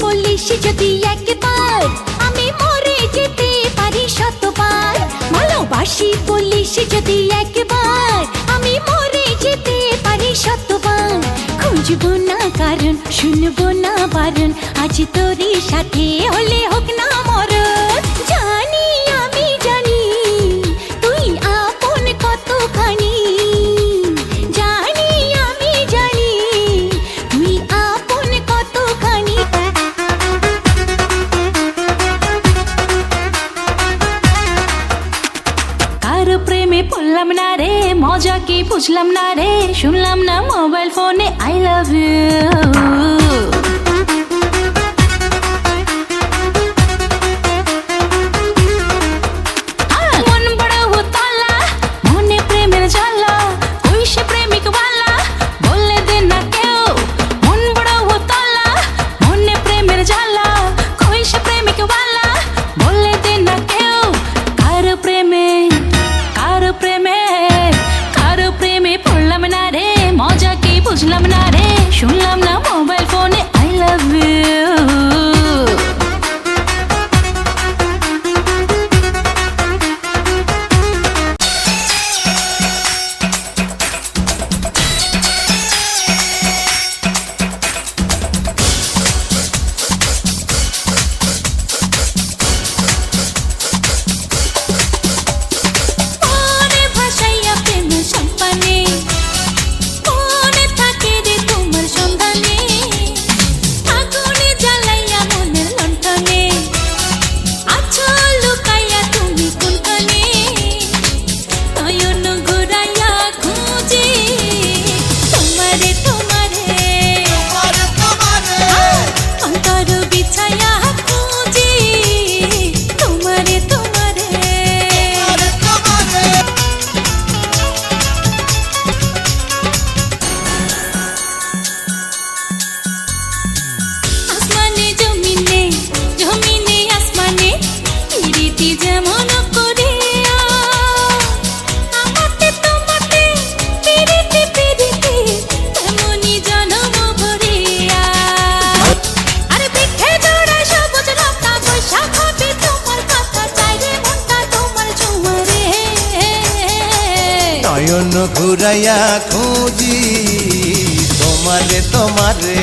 যদি একবার আমি মরে যেতে পারি শতবার। ভালোবাসি বলিস যদি একবার আমি মরে যেতে পারি শতবার। খুঁজবো না কারণ, শুনব না বারণ। আজ তোর সাথে হলে হোক না কি বুঝলাম না রে? শুনলাম না মোবাইল ফোনে আই লাভ ইউ বুঝলাম না রে শুনলাম না নয়ন ঘুরাইয়া খুঁজি তোমারে তোমারে।